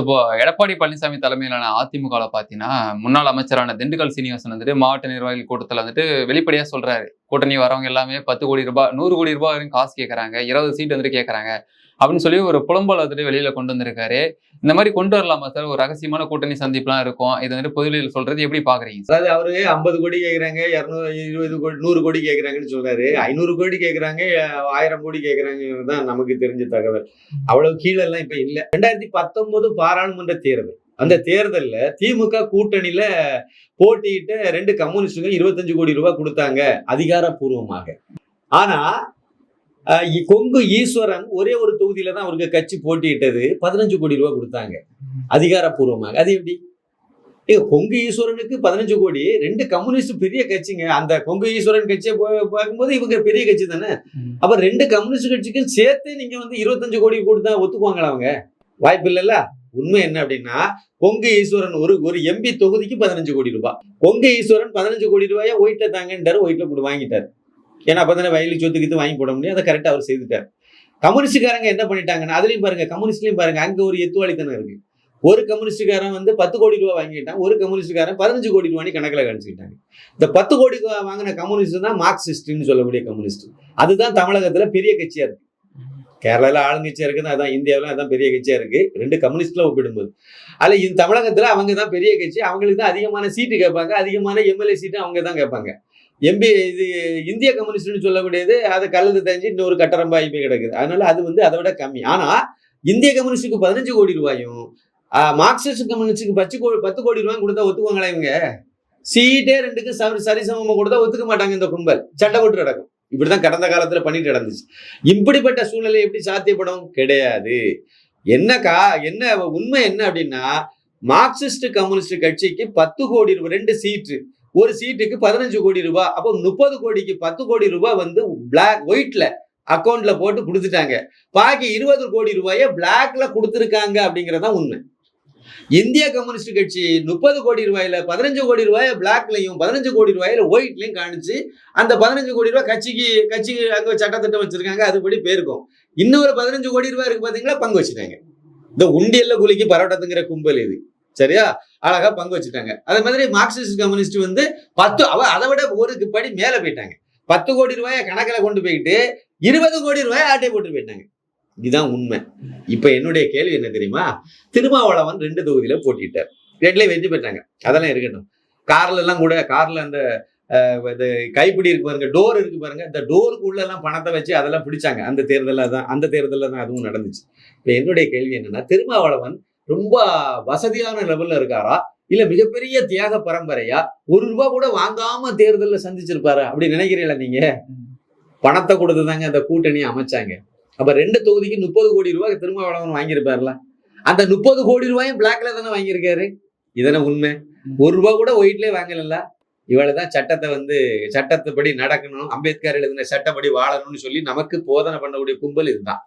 இப்போ எடப்பாடி பழனிசாமி தலைமையிலான அதிமுகவில் பார்த்தீங்கன்னா முன்னாள் அமைச்சரான திண்டுக்கல் சீனிவாசன் வந்துட்டு மாவட்ட நிர்வாகிகள் கூட்டத்தில் வந்துட்டு வெளிப்படையாக சொல்றாரு. கூட்டணி வரவங்க எல்லாமே பத்து கோடி ரூபாய் நூறு கோடி ரூபாய் வரைக்கும் காசு கேட்குறாங்க இருபது சீட் வந்துட்டு கேட்குறாங்க அப்படின்னு சொல்லி ஒரு புலம்பல் வந்துட்டு வெளியில கொண்டு வந்திருக்காரு. இந்த மாதிரி கொண்டு வரலாமா சார்? ஒரு ரகசியமான கூட்டணி சந்திப்புலாம் இருக்கும். இது வந்துட்டு பொதுவெளியில் சொல்றது எப்படி பாக்குறீங்க சார் அதாவது அவரு ஐம்பது கோடி கேக்குறாங்க இரநூறு இருபது கோடி நூறு கோடி கேட்கறாங்கன்னு சொல்றாரு. ஐநூறு கோடி கேக்குறாங்க ஆயிரம் கோடி கேக்குறாங்கிறது தான் நமக்கு தெரிஞ்ச தகவல். அவ்வளவு கீழே எல்லாம் இப்ப இல்ல. ரெண்டாயிரத்தி பத்தொன்பது பாராளுமன்ற தேர்தல். அந்த தேர்தல்ல திமுக கூட்டணியில போட்டியிட்ட ரெண்டு கம்யூனிஸ்டுங்க இருபத்தஞ்சு கோடி ரூபாய் கொடுத்தாங்க அதிகாரப்பூர்வமாக. ஆனா கொங்கு ஈஸ்வரன் ஒரே ஒரு தொகுதியில தான் அவருக்கு கட்சி போட்டியிட்டது. பதினஞ்சு கோடி ரூபாய் கொடுத்தாங்க. அதிகாரப்பூர்வமாக. அது எப்படி? ஏங்க, கொங்கு ஈஸ்வரனுக்கு பதினஞ்சு கோடி. ரெண்டு கம்யூனிஸ்ட் பெரிய கட்சிங்க. அந்த கொங்கு ஈஸ்வரன் கட்சியை பார்க்கும்போது இவங்க பெரிய கட்சி தானே? அப்ப ரெண்டு கம்யூனிஸ்ட் கட்சிக்கும் சேர்த்து நீங்க வந்து இருபத்தஞ்சு கோடி கொடுத்தா ஒத்துக்குவாங்களா அவங்க? வாய்ப்பு இல்லைல்ல? உண்மை என்ன அப்படின்னா கொங்கு ஈஸ்வரன் ஒரு ஒரு எம்பி தொகுதிக்கு பதினஞ்சு கோடி ரூபாய். கொங்கு ஈஸ்வரன் பதினஞ்சு கோடி ரூபாயை ஒயிட்ல தாங்கன்றாரு ஒயிட்ல கூட வாங்கிட்டாரு. ஏன்னா அப்போ அப்பதானே வயலு கித்து வாங்கி போட முடியும். அதை கரெக்டாக அவர் செய்துட்டார். கம்யூனிஸ்டுக்காரங்க என்ன பண்ணிட்டாங்கன்னா அதுலேயும் பாருங்க கம்யூனிஸ்ட்லையும் பாருங்க அங்க ஒரு எத்துவாளித்தனம் இருக்கு. ஒரு கம்யூனிஸ்டுக்காரன் வந்து பத்து கோடி ரூபா வாங்கிட்டான். ஒரு கம்யூனிஸ்டுக்காரன் பதினஞ்சு கோடி ரூபான்னு கணக்கில் கணிச்சுக்கிட்டாங்க இந்த பத்து கோடி ரூபா வாங்கின கம்யூனிஸ்ட் தான் மார்க்சிஸ்ட்னு சொல்லக்கூடிய கம்யூனிஸ்ட். அதுதான் தமிழகத்துல பெரிய கட்சியா இருக்கு. கேரளாவில் ஆளுங்கட்சியாக இருக்குது அதான் இந்தியாவில அதான் பெரிய கட்சியா இருக்கு. ரெண்டு கம்யூனிஸ்ட்ல ஒப்பிடும்போது. அதுல இந்த தமிழகத்துல அவங்க தான் பெரிய கட்சி. அவங்களுக்கு தான் அதிகமான சீட்டு கேட்பாங்க. அதிகமான எம்எல்ஏ சீட்டு அவங்க தான் கேட்பாங்க. எம்பி இது இந்திய கம்யூனிஸ்ட்னு சொல்லக்கூடியது அதை கலந்து தெரிஞ்சு இன்னொரு கட்டரம்பாய் போய் கிடக்குது. அதனால அது வந்து அதை விட கம்மி. ஆனா இந்திய கம்யூனிஸ்டுக்கு பதினஞ்சு கோடி ரூபாயும் மார்க்சிஸ்ட் கம்யூனிஸ்டுக்கு பத்து கோடி பத்து கோடி ரூபாய் கொடுத்தா ஒத்துக்குவாங்களா இவங்க? சீட்டே ரெண்டுக்கும் சரி சரிசமமாக கொடுத்தா ஒத்துக்க மாட்டாங்க இந்த கும்பல். சட்டை போட்டு நடக்கும் இப்படிதான் கடந்த காலத்துல பண்ணிட்டு நடந்துச்சு. இப்படிப்பட்ட சூழ்நிலை எப்படி சாத்தியப்படும்? கிடையாது. என்னக்கா என்ன உண்மை என்ன அப்படின்னா மார்க்சிஸ்ட் கம்யூனிஸ்ட் கட்சிக்கு பத்து கோடி ரூபாய் ரெண்டு சீட்டு. ஒரு சீட்டுக்கு பதினஞ்சு கோடி ரூபாய் அப்போ முப்பது கோடிக்கு பத்து கோடி ரூபாய் வந்து பிளாக் ஒயிட்ல அக்கௌண்ட்ல போட்டு கொடுத்துட்டாங்க. பாக்கி இருபது கோடி ரூபாயை பிளாக்ல கொடுத்துருக்காங்க அப்படிங்கறதான் உண்மை. இந்திய கம்யூனிஸ்ட் கட்சி முப்பது கோடி ரூபாயில பதினஞ்சு கோடி ரூபாயை பிளாக்லையும் பதினஞ்சு கோடி ரூபாயில ஒயிட்லையும் காணிச்சு. அந்த பதினஞ்சு கோடி ரூபாய் கட்சிக்கு கட்சிக்கு அங்க சட்டத்திட்டம் வச்சிருக்காங்க அதுபடி பேருக்கும் இன்னொரு பதினஞ்சு கோடி ரூபாய் இருக்கு பாத்தீங்களா? பங்கு வச்சுட்டாங்க இந்த உண்டியல்ல குலுக்கி பரவட்டத்துங்கிற கும்பல் இது. சரியா? அழகா பங்கு வச்சுட்டாங்க. அதே மாதிரி மார்க்சிஸ்ட் கம்யூனிஸ்ட் வந்து பத்து அவ அதை விட ஒரு படி மேல போயிட்டாங்க. பத்து கோடி ரூபாயை கணக்கில் கொண்டு போயிட்டு இருபது கோடி ரூபாயை ஆட்டை போட்டு போயிட்டாங்க. இதுதான் உண்மை. இப்ப என்னுடைய கேள்வி என்ன தெரியுமா? திருமாவளவன் ரெண்டு தொகுதியில போட்டிட்டார் ரெண்டுலேயும் வெற்றி பெற்றாங்க. அதெல்லாம் இருக்கட்டும். கார்ல எல்லாம் கூட கார்ல அந்த இது கைப்பிடி இருக்கு பாருங்க டோர் இருக்கு பாருங்க இந்த டோருக்குள்ள எல்லாம் பணத்தை வச்சு அதெல்லாம் பிடிச்சாங்க. அந்த தேர்தலில் தான் அந்த தேர்தலில் தான் அதுவும் நடந்துச்சு. இப்போ என்னுடைய கேள்வி என்னன்னா திருமாவளவன் ரொம்ப வசதியான லெவல்ல இருக்காரா? இல்ல மிகப்பெரிய தியாக பரம்பரையா? ஒரு ரூபா கூட வாங்காம தேர்தலில் சந்திச்சிருப்பாரா? அப்படி நினைக்கிறீங்களா நீங்க? பணத்தை கொடுத்து தாங்க அந்த கூட்டணி அமைச்சாங்க. அப்ப ரெண்டு தொகுதிக்கு முப்பது கோடி ரூபாய் திருமாவளவன் வாங்கியிருப்பார்ல. அந்த முப்பது கோடி ரூபாயும் பிளாக்ல தானே வாங்கியிருக்காரு? இதன உண்மை. ஒரு ரூபா கூட ஒயிட்லயே வாங்கல இவளதான் சட்டத்தை வந்து சட்டத்தைப்படி நடக்கணும். அம்பேத்கர் எழுதின சட்டப்படி வாழணும்னு சொல்லி நமக்கு போதனை பண்ணக்கூடிய கும்பல் இதுதான்.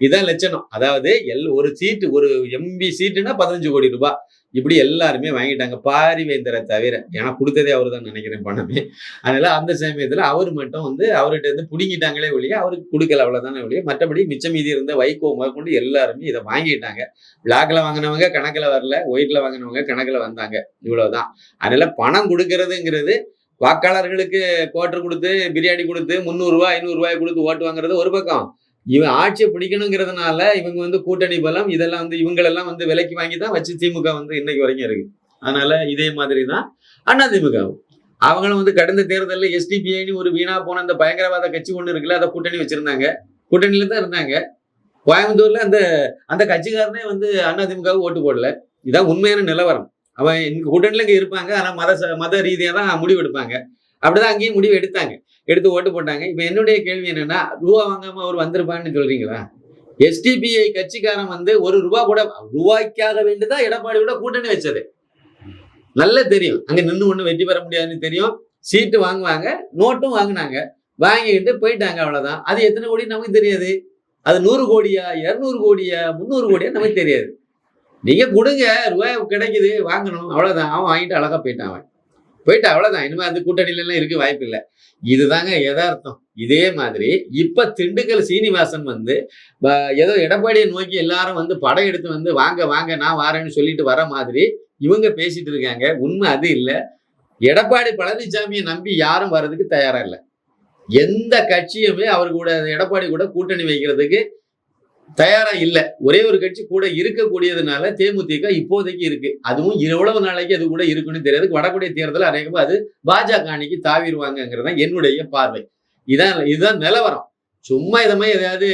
இதான் லட்சணம். அதாவது எல் ஒரு சீட்டு ஒரு எம்பி சீட்டுனா பதினஞ்சு கோடி ரூபாய். இப்படி எல்லாருமே வாங்கிட்டாங்க பாரிவேந்தரை தவிர. ஏன்னா கொடுத்ததே அவர் தான் நினைக்கிறேன் பணமே. அதனால அந்த சமயத்தில் அவர் மட்டும் வந்து அவர்கிட்ட இருந்து பிடுங்கிட்டாங்களே ஒழிய அவருக்கு கொடுக்கல அவ்வளோதானே ஒழிய மற்றபடி மிச்சம் மீதி இருந்த வைகோ முதற்கொண்டு எல்லாருமே இதை வாங்கிட்டாங்க. பிளாக்ல வாங்கினவங்க கணக்கில் வரல ஒயிட்ல வாங்கினவங்க கணக்கில் வந்தாங்க. இவ்வளவுதான். அதனால பணம் கொடுக்கறதுங்கிறது வாக்காளர்களுக்கு குவார்டர் கொடுத்து பிரியாணி கொடுத்து முந்நூறுரூவா ஐநூறுரூவாய் கொடுத்து ஓட்டு வாங்குறது ஒரு பக்கம். இவன் ஆட்சியை பிடிக்கணுங்கிறதுனால இவங்க வந்து கூட்டணி பலம் இதெல்லாம் வந்து இவங்களெல்லாம் வந்து விலைக்கு வாங்கி தான் வச்சு திமுக வந்து இன்னைக்கு வரைக்கும் இருக்கு. அதனால இதே மாதிரி தான் அண்ணா திமுகவும் அவங்களும் வந்து கடந்த தேர்தலில் எஸ்டிபிஐன்னு ஒரு வீணா போன அந்த பயங்கரவாத கட்சி ஒன்று இருக்குல்ல அதை கூட்டணி வச்சிருந்தாங்க. கூட்டணியில தான் இருந்தாங்க. கோயம்புத்தூர்ல அந்த அந்த கட்சிக்காரனே வந்து அதிமுக ஓட்டு போடல. இதான் உண்மையான நிலவரம். அவன் இங்க கூட்டணியில இங்க இருப்பாங்க ஆனா மத ச- மத ரீதியா தான் முடிவு எடுப்பாங்க அப்படிதான் அங்கேயும் முடிவு எடுத்தாங்க. எடுத்து ஓட்டு போட்டாங்க. இப்போ என்னுடைய கேள்வி என்னன்னா ரூபா வாங்காம அவர் வந்திருப்பான்னு சொல்றீங்களா? எஸ்டிபிஐ கட்சிக்காரன் வந்து ஒரு ரூபா கூட ரூபாய்க்காக வேண்டிதான் எடப்பாடி கூட கூட்டணி வச்சது. நல்லா தெரியும். அங்க நின்று ஒன்றும் வெற்றி பெற முடியாதுன்னு தெரியும். சீட்டு வாங்குவாங்க நோட்டும் வாங்கினாங்க. வாங்கிக்கிட்டு போயிட்டாங்க அவ்வளவுதான். அது எத்தனை கோடி நமக்கு தெரியாது. அது நூறு கோடியா இரநூறு கோடியா முந்நூறு கோடியா நமக்கு தெரியாது. நீங்க கொடுங்க ரூபாய் கிடைக்குது வாங்கணும். அவ்வளவுதான். அவன் வாங்கிட்டு அழகா போயிட்டான் அவன். போயிட்டா அவ்வளவுதான். இனிமே அந்த கூட்டணியில எல்லாம் இருக்க வாய்ப்பு இல்லை இதுதாங்க எதார்த்தம் இதே மாதிரி இப்ப திண்டுக்கல் சீனிவாசன் வந்து ஏதோ எடப்பாடியை நோக்கி எல்லாரும் வந்து படம் எடுத்து வந்து வாங்க வாங்க நான் வாரேன்னு சொல்லிட்டு வர மாதிரி இவங்க பேசிட்டு இருக்காங்க. உண்மை அது இல்ல. எடப்பாடி பழனிசாமியை நம்பி யாரும் வர்றதுக்கு தயாரா இல்லை. எந்த கட்சியுமே அவர் கூட எடப்பாடி கூட கூட்டணி வைக்கிறதுக்கு தயாரா இல்ல. ஒரே ஒரு கட்சி கூட இருக்கக்கூடியதுனால தேமுதிக இப்போதைக்கு இருக்கு. அதுவும் எவ்வளவு நாளைக்கு அது கூட இருக்குன்னு தெரியாது. வடக்கூடிய தேர்தல் அநேகமா அது பாஜக அணிக்கு தாவிடுவாங்கங்கிறது என்னுடைய பார்வை. இதான் இதுதான் நிலவரம். சும்மா இதை மாதிரி ஏதாவது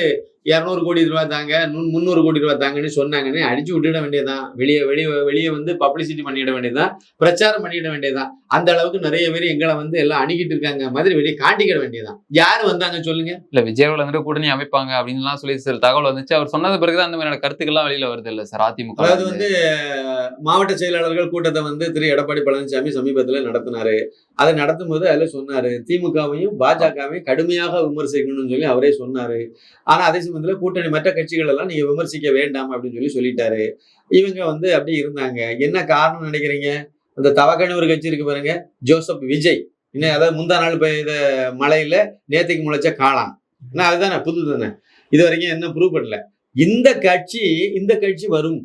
இரநூறு கோடி ரூபா தாங்க முந்நூறு கோடி ரூபா தாங்கன்னு சொன்னாங்கன்னு அடிச்சு விட்டுட வேண்டியதுதான். வெளியே வெளியே வெளியே வந்து பப்ளிசிட்டி பண்ணிட வேண்டியதுதான். பிரச்சாரம் பண்ணிட வேண்டியதுதான். அந்த அளவுக்கு நிறைய பேர் எங்களை வந்து எல்லாம் அணுகிட்டு இருக்காங்க. மாதிரி வெளியே காட்டிக்கிட வேண்டியதுதான். யார் வந்தாங்க சொல்லுங்க? இல்ல விஜய் வந்துட்டு கூட்டணி அமைப்பாங்க அப்படின்லாம் சொல்லி சில தகவல் வந்துச்சு. அவர் சொன்னது பிறகுதான் அந்த மாதிரியான கருத்துக்கள்லாம் வெளியில வருது இல்ல சார் அதிமுக அதாவது வந்து மாவட்ட செயலாளர்கள் கூட்டத்தை வந்து திரு. எடப்பாடி பழனிசாமி சமீபத்தில் நடத்தினாரு. அதை நடத்தும் போது அதில் சொன்னாரு திமுகவையும் பாஜகவையும் கடுமையாக விமர்சிக்கணும்னு சொல்லி அவரே சொன்னாரு. ஆனா அதே சமயத்தில் கூட்டணி மற்ற கட்சிகள் எல்லாம் நீங்க விமர்சிக்க வேண்டாம் அப்படின்னு சொல்லி சொல்லிட்டாரு. இவங்க வந்து அப்படி இருந்தாங்க. என்ன காரணம் நினைக்கிறீங்க? அந்த தவக்கணி ஒரு கட்சி இருக்கு பாருங்க. ஜோசப் விஜய். இன்னும் அதாவது முந்தா நாள் பெய்த மழையில நேத்துக்கு முளைச்ச காளான். ஆனா அதுதானே புது தானே. இது வரைக்கும் என்ன ப்ரூவ் பண்ணல. இந்த கட்சி இந்த கட்சி வரும்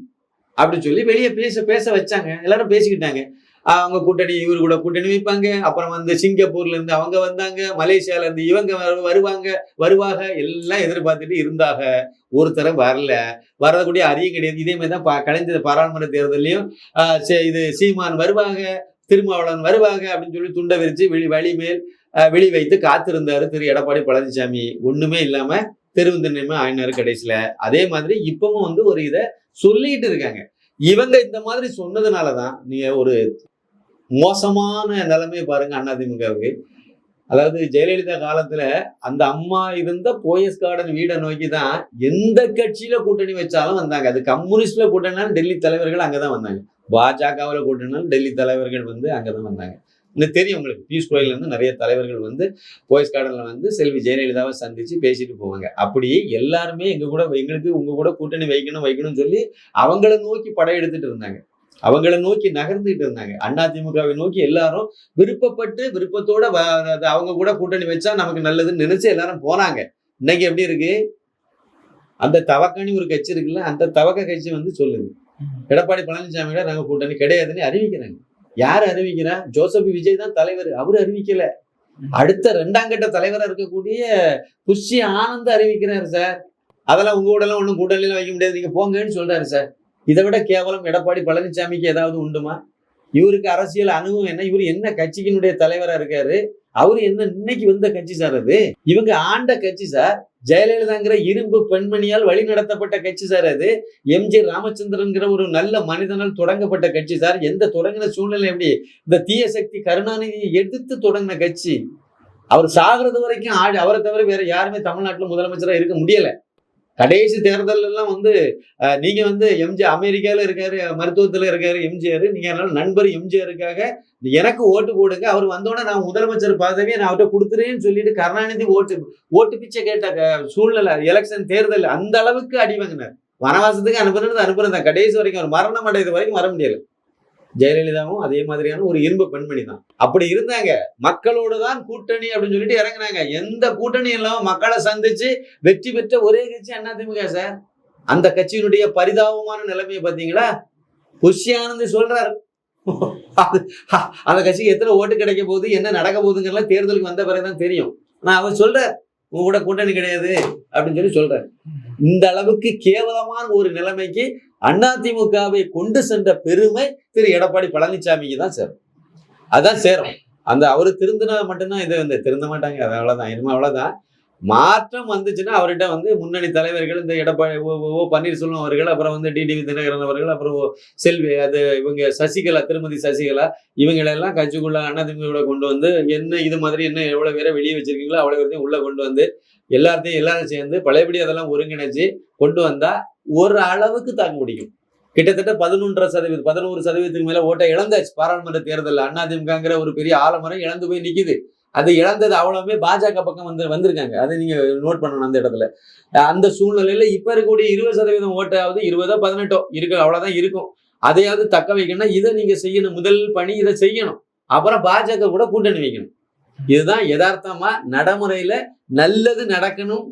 அப்படின்னு சொல்லி வெளியே பேச பேச வச்சாங்க. எல்லாரும் பேசிக்கிட்டாங்க. அவங்க கூட்டணி இவரு கூட கூட்டணி வைப்பாங்க. அப்புறம் வந்து சிங்கப்பூர்ல இருந்து அவங்க வந்தாங்க. மலேசியால இருந்து இவங்க வருவாங்க. வருவாங்க எல்லாம் எதிர்பார்த்துட்டு இருந்தாங்க ஒருத்தர வரல. வரக்கூடிய அறிய கிடையாது. இதே மாதிரி தான் கலைஞர் பாராளுமன்ற தேர்தலையும் ஆஹ் இது சீமான் வருவாங்க திருமாவளவன் வருவாங்க அப்படின்னு சொல்லி துண்டை விரிச்சு வெளி வழி மேல் ஆஹ் வெளி வைத்து காத்திருந்தாரு திரு. எடப்பாடி பழனிசாமி. ஒண்ணுமே இல்லாம தெருவுந்தன்மை ஆயினாரு கடைசியில. அதே மாதிரி இப்பவும் வந்து ஒரு இதை சொல்லிட்டு இருக்காங்க. இவங்க இந்த மாதிரி சொன்னதுனாலதான் நீங்க ஒரு மோசமான நிலைமையை பாருங்க அதிமுகவுக்கு அதாவது ஜெயலலிதா காலத்துல அந்த அம்மா இருந்த போயஸ் கார்டன் வீடை நோக்கி தான் எந்த கட்சியில கூட்டணி வச்சாலும் வந்தாங்க. அது கம்யூனிஸ்ட்ல கூட்டணினாலும் டெல்லி தலைவர்கள் அங்கதான் வந்தாங்க. பாஜகவில் கூட்டணினாலும் டெல்லி தலைவர்கள் வந்து அங்கதான் வந்தாங்க. இந்த தெரியும் உங்களுக்கு பியூஷ் கோயில் இருந்து நிறைய தலைவர்கள் வந்து போயஸ் கார்டன்ல வந்து செல்வி ஜெயலலிதாவை சந்திச்சு பேசிட்டு போவாங்க. அப்படி எல்லாருமே எங்க கூட எங்களுக்கு உங்க கூட கூட்டணி வைக்கணும் வைக்கணும்னு சொல்லி அவங்கள நோக்கி படையெடுத்துட்டு இருந்தாங்க. அவங்கள நோக்கி நகர்ந்துட்டு இருந்தாங்க. அண்ணா திமுகவை நோக்கி எல்லாரும் விருப்பப்பட்டு விருப்பத்தோட அவங்க கூட கூட்டணி வச்சா நமக்கு நல்லதுன்னு நினைச்சு எல்லாரும் போனாங்க. இன்னைக்கு எப்படி இருக்கு? அந்த தவக்கணி ஒரு கட்சி இருக்குல்ல அந்த தவக்க கட்சி வந்து சொல்லுது. எடப்பாடி பழனிசாமியோட நாங்க கூட்டணி கிடையாதுன்னு அறிவிக்கிறாங்க. யார் அறிவிக்கிறா? ஜோசப் விஜய் தான் தலைவர். அவரு அறிவிக்கல. அடுத்த ரெண்டாம் கட்ட தலைவரா இருக்கக்கூடிய புஷி ஆனந்த் அறிவிக்கிறாரு சார். அதெல்லாம் உங்க கூட எல்லாம் ஒன்றும் கூட்டணியில வைக்க முடியாது. நீங்க போங்கன்னு சொல்றாரு சார். இதை விட கேவலம் எடப்பாடி பழனிசாமிக்கு ஏதாவது உண்டுமா? இவருக்கு அரசியல் அனுபவம் என்ன? இவர் என்ன கட்சியினுடைய தலைவரா இருக்காரு? அவரு என்ன இன்னைக்கு வந்த கட்சி சார் அது? இவங்க ஆண்ட கட்சி சார். ஜெயலலிதாங்கிற இரும்பு பெண்மணியால் வழி நடத்தப்பட்ட கட்சி சார் அது. எம்ஜி ராமச்சந்திரன்கிற ஒரு நல்ல மனிதனால் தொடங்கப்பட்ட கட்சி சார். எந்த தொடங்கின சூழ்நிலை எப்படி? இந்த தீய சக்தி கருணாநிதியை எதிர்த்து தொடங்கின கட்சி. அவர் சாகிறது வரைக்கும் ஆடு அவரை தவிர வேற யாருமே தமிழ்நாட்டுல முதலமைச்சரா இருக்க முடியல. கடைசி தேர்தல் எல்லாம் வந்து நீங்க வந்து எம்ஜி அமெரிக்கால இருக்காரு மருத்துவத்துல இருக்காரு எம்ஜிஆர். நீங்க அதனால நண்பர் எம்ஜிஆருக்காக எனக்கு ஓட்டு போடுங்க. அவர் வந்தோடனே நான் முதலமைச்சர் பதவியை நான் அவர்கிட்ட கொடுத்துறேன்னு சொல்லிட்டு கருணாநிதி ஓட்டு ஓட்டு பிச்சை கேட்ட சூழ்நிலை எலெக்ஷன் தேர்தல் அந்த அளவுக்கு அடி வாங்கினார். வனவாசத்துக்கு அனுப்புறது அனுப்புறது தான். கடைசி வரைக்கும் அவர் மரணம் அடைது வரைக்கும் வர முடியலை. ஜெயலலிதாவும் அதே மாதிரியான ஒரு இரும்பு பெண்மணி தான். அப்படி இருந்தாங்க. மக்களோட தான் கூட்டணி அப்படின்னு சொல்லிட்டு இறங்குனாங்க. எந்த கூட்டணி இல்லாம மக்களை சந்திச்சு வெற்றி பெற்ற ஒரே கட்சி அதிமுக சார். அந்த கட்சியினுடைய பரிதாபமான நிலைமையை பார்த்தீங்களா? புஷி ஆனந்த் சொல்றாரு. அது அந்த கட்சிக்கு எத்தனை ஓட்டு கிடைக்க போகுது என்ன நடக்க போகுதுங்கிறலாம் தேர்தலுக்கு வந்த பிறகுதான் தெரியும். நான் அவர் சொல்றார் உங்க கூட கூட்டணி கிடையாது அப்படின்னு சொல்லி சொல்றாரு. இந்த அளவுக்கு கேவலமான ஒரு நிலைமைக்கு அதிமுகவை கொண்டு சென்ற பெருமை திரு எடப்பாடி பழனிசாமிக்கு தான் சேரும். அதான் சேரும். அந்த அவரு திருந்தினா மட்டும்தான் இது வந்து திருந்த மாட்டாங்க. அது அவ்வளவுதான் இனிமே அவ்வளவுதான். மாற்றம் வந்துச்சுன்னா அவர்கிட்ட வந்து முன்னணி தலைவர்கள் இந்த எடப்பாடி ஓ ஓ- பன்னீர்செல்வம் அவர்கள் அப்புறம் வந்து டிடிவி தினகரன் அவர்கள் அப்புறம் செல்வி அது இவங்க சசிகலா திருமதி சசிகலா இவங்களெல்லாம் கட்சிக்குள்ள அதிமுக கொண்டு வந்து என்ன இது மாதிரி என்ன எவ்வளோ பேரை வெளியே வச்சிருக்கீங்களோ அவ்வளோ பேரையும் உள்ளே கொண்டு வந்து எல்லாத்தையும் எல்லாரும் சேர்ந்து பழையபடி அதெல்லாம் ஒருங்கிணைச்சு கொண்டு வந்தால் ஒரு அளவுக்கு தாக்கு முடியும் கிட்டத்தட்ட பதினொன்றரை சதவீதம் பதினோரு சதவீதத்துக்கு மேலே ஓட்டை இழந்தாச்சு பாராளுமன்ற தேர்தலில். அதிமுகங்கிற ஒரு பெரிய ஆலமரம் இழந்து போய் நிற்கிது அது இழந்தது அவ்வளவுமே பாஜக பக்கம் வந்து வந்திருக்காங்க. அதை நீங்க நோட் பண்ணணும் அந்த இடத்துல. அந்த சூழ்நிலையில இப்ப இருக்கக்கூடிய இருபது சதவீதம் ஓட்டாவது இருபதோ பதினெட்டோ இருக்கு அவ்வளவுதான் இருக்கும். அதையாவது தக்க வைக்கணும்னா இதை நீங்க செய்யணும். முதல் பணி இதை செய்யணும். அப்புறம் பாஜக கூட கூட்டணி வைக்கணும். இதுதான் யதார்த்தமா நடைமுறையில நல்லது நடக்கணும்.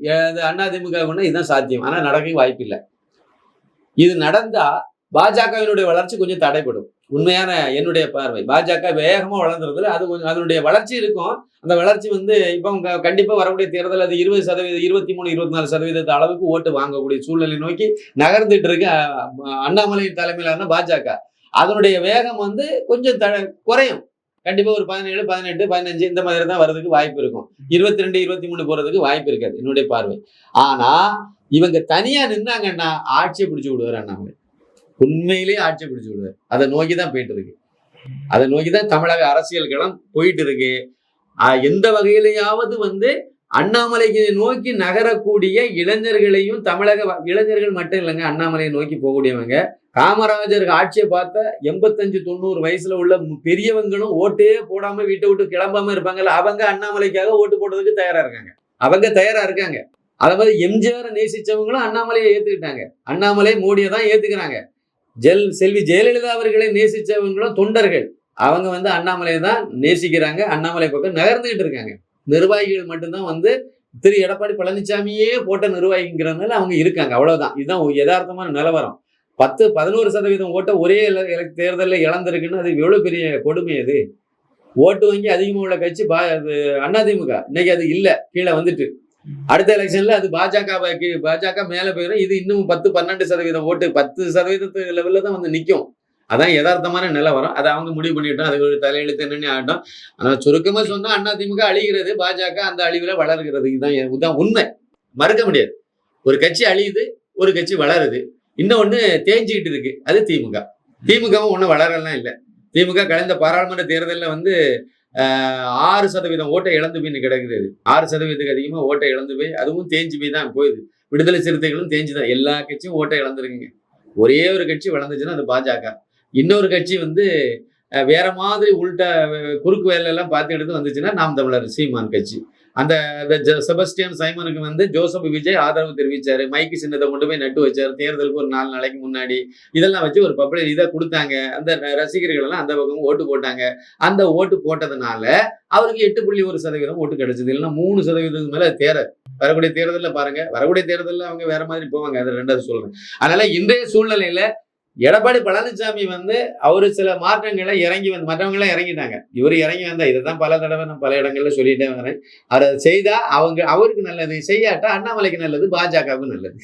அதிமுக இதுதான் சாத்தியம். ஆனா நடக்க வாய்ப்பு இல்லை இது நடந்தா பாஜகவினுடைய வளர்ச்சி கொஞ்சம் தடைப்படும் உண்மையான என்னுடைய பார்வை. பாஜக வேகமா வளர்ந்துருதுல அது கொஞ்சம் அதனுடைய வளர்ச்சி இருக்கும். அந்த வளர்ச்சி வந்து இப்போ உங்க கண்டிப்பா வரக்கூடிய தேர்தல் அது இருபது சதவீதம் இருபத்தி மூணு இருபத்தி நாலு சதவீதத்து அளவுக்கு ஓட்டு வாங்கக்கூடிய சூழ்நிலை நோக்கி நகர்ந்துட்டு இருக்கு. அண்ணாமலை தலைமையிலான பாஜக. அதனுடைய வேகம் வந்து கொஞ்சம் த குறையும். கண்டிப்பா ஒரு பதினேழு பதினெட்டு பதினஞ்சு இந்த மாதிரி தான் வர்றதுக்கு வாய்ப்பு இருக்கும். இருபத்தி ரெண்டு இருபத்தி மூணு போறதுக்கு வாய்ப்பு இருக்காது என்னுடைய பார்வை. ஆனா இவங்க தனியா நின்னாங்கன்னா ஆட்சியை பிடிச்சி விடுவார் அண்ணாமலை. உண்மையிலேயே ஆட்சி பிடிச்சு விடுவார் அதை நோக்கி தான் போயிட்டு இருக்கு அதை நோக்கி தான் தமிழக அரசியல் களம் போயிட்டு இருக்கு எந்த வகையிலையாவது வந்து அண்ணாமலைக்கு நோக்கி நகரக்கூடிய இளைஞர்களையும் தமிழக வ- இளைஞர்கள் மட்டும் இல்லைங்க அண்ணாமலையை நோக்கி போகக்கூடியவங்க. காமராஜர் ஆட்சியை பார்த்த எண்பத்தஞ்சு தொண்ணூறு வயசுல உள்ள பெரியவங்களும் ஓட்டே போடாம வீட்டை விட்டு கிளம்பாம இருப்பாங்கல்ல அவங்க அண்ணாமலைக்காக ஓட்டு போடுறதுக்கு தயாரா இருக்காங்க. அவங்க தயாரா இருக்காங்க. அதே மாதிரி எம்ஜிஆர் நேசிச்சவங்களும் அண்ணாமலையை ஏத்துக்கிட்டாங்க. அண்ணாமலை மோடியை தான் ஏத்துக்கிறாங்க. ஜெல் செல்வி ஜெயலலிதா அவர்களை நேசித்தவங்களும் தொண்டர்கள். அவங்க வந்து அண்ணாமலையை தான் நேசிக்கிறாங்க. அண்ணாமலை பக்கம் நகர்ந்துகிட்டு இருக்காங்க. நிர்வாகிகள் மட்டும்தான் வந்து திரு எடப்பாடி பழனிசாமியே போட்ட நிர்வாகிங்கிறதுனால அவங்க இருக்காங்க. அவ்வளவுதான். இதுதான் யதார்த்தமான நிலவரம். பத்து பதினோரு சதவீதம் ஓட்டை ஒரே தேர்தலில் இழந்திருக்குன்னு அது எவ்வளவு பெரிய கொடுமை அது? ஓட்டு வங்கி அதிகமாக உள்ள கட்சி பா அது அதிமுக இன்னைக்கு அது இல்லை. கீழே வந்துட்டு. அடுத்த எலெக்ஷன்ல அது பாஜக பாஜக மேல போயிடும் இது இன்னும் பத்து பன்னெண்டு சதவீதம் ஓட்டு. பத்து சதவீதத்து லெவல்ல தான் வந்து நிற்கும் அதான் யதார்த்தமான நிலவரம் அதை அவங்க முடிவு பண்ணிட்டோம். அது ஒரு தலையெழுத்து என்னன்னு ஆகட்டும். ஆனால் சுருக்கமா சொன்னா அதிமுக அழிகிறது பாஜக அந்த அழிவுல வளர்கிறது. இதுதான் இதுதான் உண்மை. மறுக்க முடியாது. ஒரு கட்சி அழியுது ஒரு கட்சி வளருது. இன்னொன்று தேஞ்சிக்கிட்டு இருக்கு. அது திமுக. திமுகவும் ஒன்றும் வளரலாம் இல்லை. திமுக கடந்த பாராளுமன்ற தேர்தலில் வந்து ஆறு சதவீதம் ஓட்டை இழந்து போய் கிடக்குது ஆறு சதவீதத்துக்கு அதிகமாக ஓட்டை இழந்து போய் அதுவும் தேஞ்சு போய் தான் போயிடுது விடுதலை சிறுத்தைகளும் தேஞ்சு தான். எல்லா கட்சியும் ஓட்டை இழந்துருக்குங்க. ஒரே ஒரு கட்சி வளர்ந்துச்சுன்னா அது பாஜக. இன்னொரு கட்சி வந்து வேற மாதிரி உள்ட குறுக்கு வேலையெல்லாம் பார்த்து எடுத்து வந்துச்சுன்னா நாம் தமிழர் சீமான் கட்சி. அந்த செபஸ்டியன் சைமனுக்கு வந்து ஜோசப் விஜய் ஆதரவு தெரிவிச்சார். மைக்கு சின்னத்தை கொண்டு போய் நட்டு வச்சார். தேர்தலுக்கு ஒரு நாலு நாளைக்கு முன்னாடி இதெல்லாம் வச்சு ஒரு பப்ளிக் இதை கொடுத்தாங்க. அந்த ரசிகர்கள் எல்லாம் அந்த பக்கம் ஓட்டு போட்டாங்க. அந்த ஓட்டு போட்டதுனால அவருக்கு எட்டு புள்ளி ஒரு சதவீதம் ஓட்டு கிடைச்சது. இல்லைன்னா மூணு சதவீதத்துக்கு மேலே தேர வரக்கூடிய தேர்தலில் பாருங்க. வரக்கூடிய தேர்தலில் அவங்க வேற மாதிரி போவாங்க. அதை ரெண்டாவது சொல்றேன். அதனால இன்றைய சூழ்நிலையில எடப்பாடி பழனிசாமி வந்து அவரு சில மாற்றங்களை இறங்கி வந்து மற்றவங்களாம் இறங்கிட்டாங்க. இவர் இறங்கி வந்தா இதை தான் பல தடவை நான் பல இடங்களில் சொல்லிட்டே வரேன் அதை செய்தா அவங்க அவருக்கு நல்லது செய்யாட்டா அண்ணாமலைக்கு நல்லது பாஜகவுக்கு நல்லது.